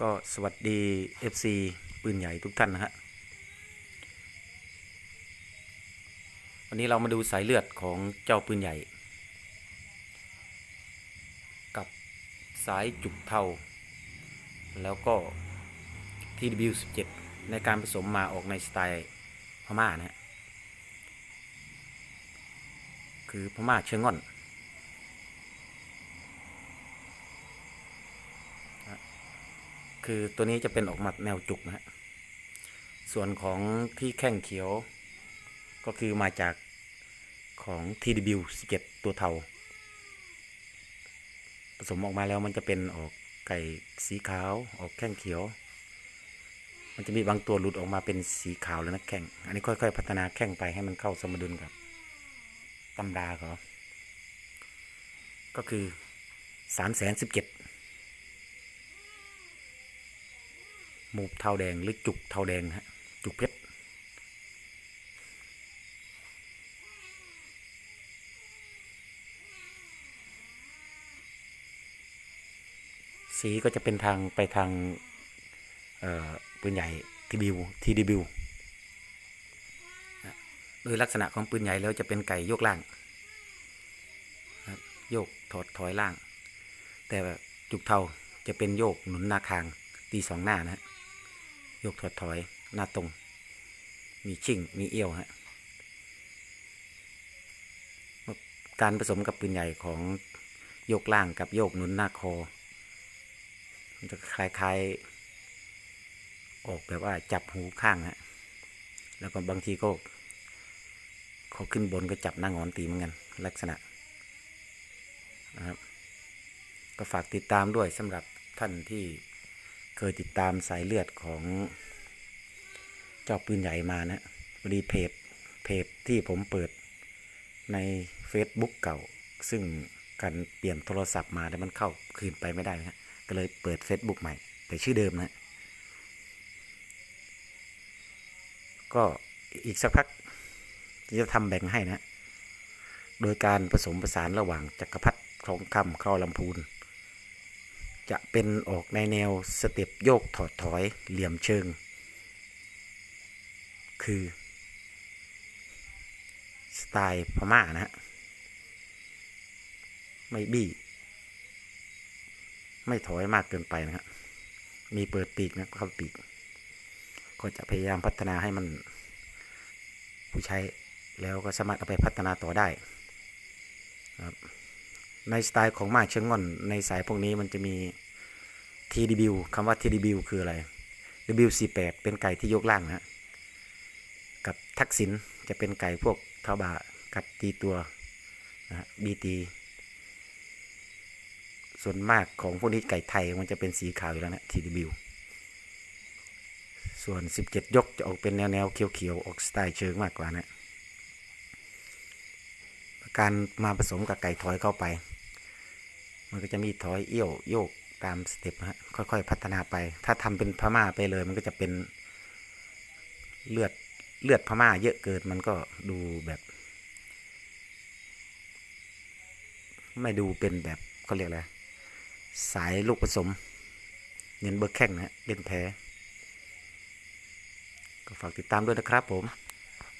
ก็สวัสดี FC ปืนใหญ่ทุกท่านนะฮะ วันนี้เรามาดูสายเลือดของเจ้าปืนใหญ่ กับสายจุกเทา แล้วก็ TW17 ในการผสมมาออกในสไตล์พม่านะฮะ คือพม่าเชิงง่อน คือตัวนี้จะเป็นออกมาแนวจุกนะฮะส่วนของที่แข้งเขียว ก็คือมาจากของ TW 17 ตัวเทาผสมออกมาแล้วมันจะเป็นออกไก่สีขาวออกแข้งเขียว มันจะมีบางตัวหลุดออกมาเป็นสีขาวแล้วนะแข้งอันนี้ค่อย ๆ พัฒนาแข้งไปให้มันเข้าสมดุลกับตำราเขาก็คือสามแสนสิบเจ็ด หมูเทาแดงหรือจุกเทาแดงฮะจุกเพชรสีก็จะเป็นทางไปทางเออปืนใหญ่ทีบิวทีดีบิวโดยลักษณะของปืนใหญ่แล้วจะเป็นไก่โยกล่างโยกถอดถอยล่าง แต่จุกเทาจะเป็นโยกหนุนหน้าคางตีสองหน้านะฮะ ยกถอดถอย หน้าตรง มีชิ่ง มีเอี้ยวฮะการผสมกับปืนใหญ่ของโยกล่างกับโยกหนุนหน้าคอ มันจะคล้ายๆ ออกแบบว่าจับหูข้างฮะ แล้วก็บางทีก็เขาขึ้นบนก็จับหน้างอนตีเหมือนกัน ลักษณะนะครับ ก็ฝากติดตามด้วยสำหรับท่านที่ เคยติดตามสายเลือดของเจ้าปืนใหญ่มานะพอดีเพจเพจที่ผมเปิดใน Facebook เก่า ซึ่งการเปลี่ยนโทรศัพท์มาแล้วมันเข้าคืนไปไม่ได้นะก็เลยเปิด Facebook ใหม่ แต่ชื่อเดิมนะ ก็อีกสักพักจะทำแบ่งให้นะ โดยการผสมผสานระหว่างจักรพรรดิทองคำครอลำพูน จะเป็นออกในแนวสเต็ปโยกถอดถอยเหลี่ยมเชิง คือ สไตล์พม่านะฮะไม่บี้ ไม่ถอยมากเกินไปนะฮะมีเปิดปีกนะเข้าปีก ก็จะพยายามพัฒนาให้มัน ผู้ใช้แล้วก็สามารถเอาไปพัฒนาต่อได้ครับ ในสไตล์ของมาเชิงงอนในสายพวกนี้มันจะมี TDB คำว่า TDB คืออะไร W48 เป็นไก่ที่ยกล่างนะกับทักษิณจะเป็นไก่พวกเทาบากัดตีตัวนะฮะ BT ส่วนมากของพวกนี้ไก่ไทยมันจะเป็นสีขาวอยู่แล้วนะ TDB ส่วน 17 ยกจะออกเป็นแนวแนวเขียวๆออกสไตล์เชิงมากกว่านะการมาผสมกับไก่ถอยเข้าไป มันก็จะมีถอยเอี้ยวโยกตามสเต็ปฮะค่อยๆ พัฒนาไป ถ้าทำเป็นพม่าไปเลย มันก็จะเป็นเลือดเลือดพม่าเยอะเกินมันก็ดูแบบ ไม่ดูเป็นแบบเขาเรียกอะไรสายลูกผสม เน้นเบอร์แข้งนะฮะเล่นแพ้ก็ฝากติดตามด้วยนะครับผม